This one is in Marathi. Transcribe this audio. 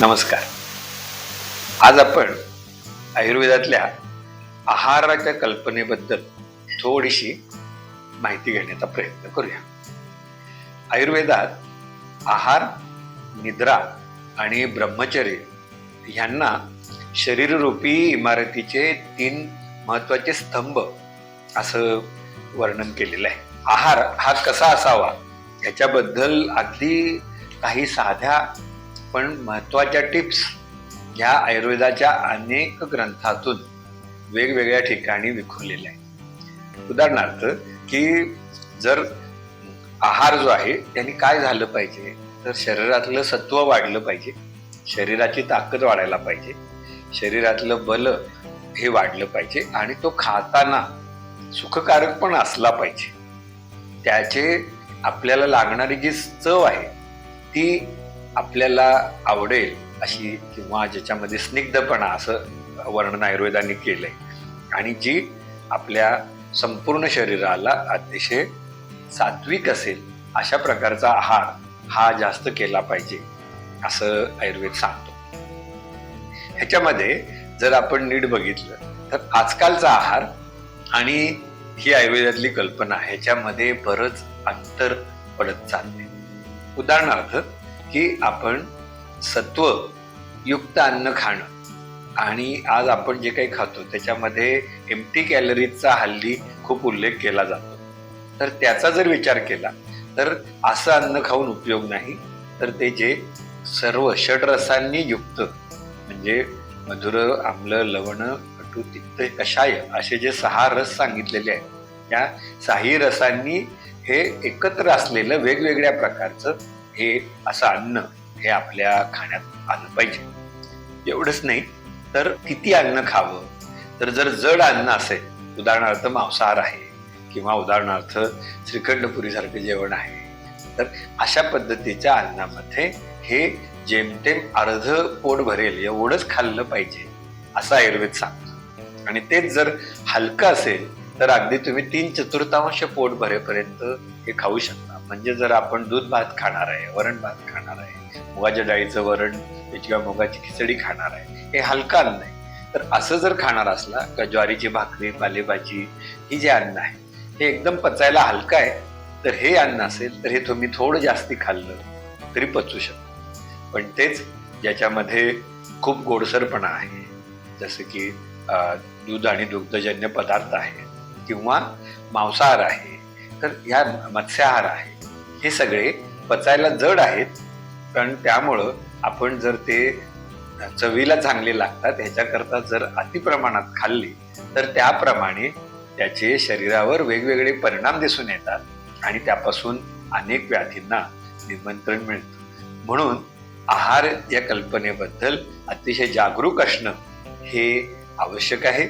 नमस्कार. आज आपण आयुर्वेदातल्या आहाराच्या कल्पनेबद्दल थोडीशी माहिती घेण्याचा प्रयत्न करूया. आयुर्वेदात आहार निद्रा आणि ब्रह्मचर्य ह्यांना शरीररूपी इमारतीचे तीन महत्त्वाचे स्तंभ असं वर्णन केलेलं आहे. आहार हा कसा असावा याच्याबद्दल अगदी काही साध्या पण महत्त्वाच्या टिप्स ह्या आयुर्वेदाच्या अनेक ग्रंथातून वेगवेगळ्या ठिकाणी विखुरलेल्या आहेत. उदाहरणार्थ की जर आहार जो आहे त्यांनी काय झालं पाहिजे? तर शरीरातलं सत्व वाढलं पाहिजे. शरीराची ताकद वाढायला पाहिजे. शरीरातलं बल हे वाढलं पाहिजे आणि तो खाताना सुखकारक पण असला पाहिजे. त्याचे आपल्याला लागणारी जी चव आहे ती आपल्याला आवडेल अशी किंवा ज्याच्यामध्ये स्निग्धपणा असं वर्णन आयुर्वेदाने केलंय. आणि जी आपल्या संपूर्ण शरीराला अतिशय सात्विक असेल अशा प्रकारचा आहार हा जास्त केला पाहिजे असं आयुर्वेद सांगतो. ह्याच्यामध्ये जर आपण नीट बघितलं तर आजकालचा आहार आणि ही आयुर्वेदातली कल्पना ह्याच्यामध्ये बरंच अंतर पडत चालले उदाहरणार्थ की आपण सत्व युक्त अन्न खाणं. आणि आज आपण जे काही खातो त्याच्यामध्ये एमटी कॅलरीजचा हल्ली खूप उल्लेख केला जातो. तर त्याचा जर विचार केला तर असं अन्न खाऊन उपयोग नाही. तर ते जे सर्व षडरसांनी युक्त म्हणजे मधुर आम्ल लवण कटू तिक्त कषाय असे जे सहा रस सांगितलेले आहेत त्या साही रसांनी हे एकत्र असलेलं वेगवेगळ्या प्रकारचं हे असं अन्न हे आपल्या खाण्यात आलं पाहिजे. एवढंच नाही तर किती अन्न खावं? तर जर जड अन्न असेल उदाहरणार्थ मांसाहार आहे किंवा उदाहरणार्थ श्रीखंडपुरीसारखं जेवण आहे तर अशा पद्धतीच्या अन्नामध्ये हे जेमतेम अर्ध पोट भरेल एवढंच खाल्लं पाहिजे असं आयुर्वेद सांगतो. आणि तेच जर हलकं असेल तर अगदी तुम्ही तीन चतुर्थांश पोट भरेपर्यंत हे खाऊ शकता. म्हणजे जर आपण दूध भात खाणार आहे वरण भात खाणार आहे मुगाच्या डाळीचं वरण किंवा मुगाची खिचडी खाणार आहे हे हलका अन्न आहे. तर असं जर खाणार असला का ज्वारीची भाकरी पालेभाजी ही जे अन्न आहे हे एकदम पचायला हलकं आहे. तर हे अन्न असेल तर हे तुम्ही थोडं जास्ती खाल्लं तरी पचू शकता. पण तेच ज्याच्यामध्ये खूप गोडसरपणा आहे जसं की दूध आणि दुग्धजन्य पदार्थ आहे. किंवा मांसाहार आहे तर ह्या मत्स्याहार आहे हे सगळे पचायला जड आहेत. पण त्यामुळं आपण जर ते चवीला चांगले लागतात ह्याच्याकरता जर अतिप्रमाणात खाल्ली तर त्याप्रमाणे त्याचे शरीरावर वेगवेगळे परिणाम दिसून येतात आणि त्यापासून अनेक व्याधींना निमंत्रण मिळतं. म्हणून आहार या कल्पनेबद्दल अतिशय जागरूक असणं हे आवश्यक आहे.